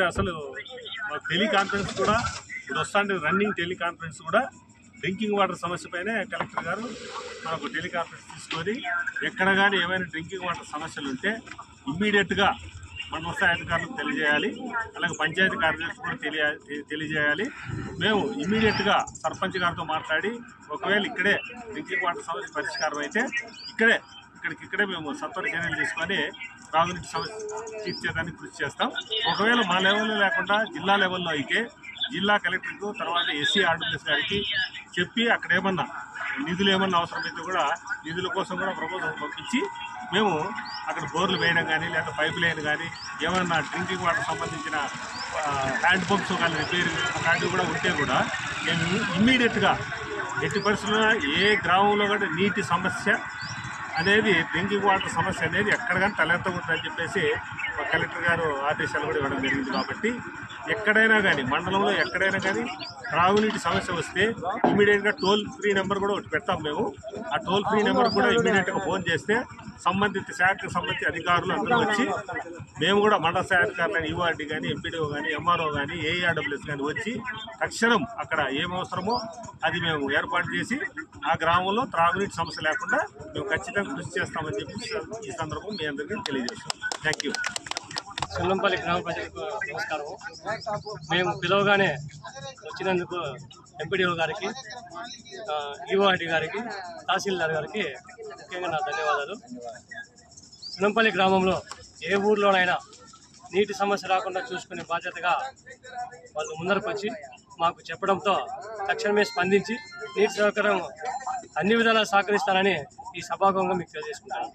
ఇప్పుడే అసలు టెలికాన్ఫరెన్స్ కూడా ఇప్పుడు వస్తాండే రన్నింగ్ టెలికాన్ఫరెన్స్ కూడా డ్రింకింగ్ వాటర్ సమస్యపైనే కలెక్టర్ గారు మనకు టెలికాన్ఫరెన్స్ తీసుకొని ఎక్కడ కానీ ఏమైనా డ్రింకింగ్ వాటర్ సమస్యలు ఉంటే ఇమ్మీడియట్గా మన వ్యవసాయ అధికారులకు తెలియజేయాలి. అలాగే పంచాయతీ కార్యదర్శి కూడా తెలియ తెలియజేయాలి. మేము ఇమ్మీడియట్గా సర్పంచ్ గారితో మాట్లాడి ఒకవేళ ఇక్కడే డ్రింకింగ్ వాటర్ సమస్య పరిష్కారం అయితే ఇక్కడే ఇక్కడికి ఇక్కడే మేము సత్వర చర్యలు తీసుకొని తాగునీటి సమస్య తీర్చేదానికి కృషి చేస్తాం. ఒకవేళ మా లెవెల్లో లేకుండా జిల్లా లెవెల్లో అయితే జిల్లా కలెక్టర్కు తర్వాత ఎస్సీ ఆర్డబ్ల్యూఎస్ గారికి చెప్పి అక్కడ ఏమన్నా నిధులు ఏమన్నా అవసరమైతే కూడా నిధుల కోసం కూడా ప్రపోజల్ పంపించి మేము అక్కడ బోర్లు వేయడం కానీ లేదా పైప్ లైన్ కానీ ఏమన్నా డ్రింకింగ్ వాటర్ సంబంధించిన హ్యాండ్ పంప్స్ కానీ రిపేర్ అలాంటివి కూడా ఉంటే కూడా మేము ఇమ్మీడియట్గా ఎట్టి పరిస్థితుల్లో ఏ గ్రామంలో కూడా నీటి సమస్య అనేది డ్రింకింగ్ వాటర్ సమస్య అనేది ఎక్కడ కానీ తలెత్తకూడదని చెప్పేసి కలెక్టర్ గారు ఆదేశాలు కూడా ఇవ్వడం జరిగింది కాబట్టి ఎక్కడైనా కానీ మండలంలో ఎక్కడైనా కానీ త్రాగునీటి సమస్య వస్తే ఇమీడియట్గా టోల్ ఫ్రీ నెంబర్ కూడా ఒకటి పెడతాం మేము. ఆ టోల్ ఫ్రీ నెంబర్ కూడా ఇమీడియట్గా ఫోన్ చేస్తే సంబంధిత శాఖకు సంబంధించి అధికారులు అందరూ వచ్చి మేము కూడా మండల స్థాయి అధికారులను యుఆర్డి కానీ ఎంపీడీఓ కానీ ఎంఆర్ఓ కానీ ఏఈఆర్డబ్ల్యూఎస్ కానీ వచ్చి తక్షణం అక్కడ ఏం అవసరమో అది మేము ఏర్పాటు చేసి ఆ గ్రామంలో త్రాగునీటి సమస్య లేకుండా మేము ఖచ్చితంగా కృషి చేస్తామని చెప్పి ఈ సందర్భం మీ అందరికీ తెలియజేస్తాం థ్యాంక్ యూ సుల్లంపల్లి గ్రామ ప్రజలకు నమస్కారం. మేము పిలవగానే వచ్చినందుకు ఎంపీడీఓ గారికి ఈఓఆర్డి గారికి తహసీల్దార్ గారికి ముఖ్యంగా నా ధన్యవాదాలు. సుల్లంపల్లి గ్రామంలో ఏ ఊర్లోనైనా నీటి సమస్య రాకుండా చూసుకునే బాధ్యతగా వాళ్ళు ముందరకు వచ్చి మాకు చెప్పడంతో తక్షణమే స్పందించి నీటి సౌకర్యం అన్ని విధాలా సహకరిస్తానని ఈ సభాగంగా మీకు తెలియజేసుకుంటాను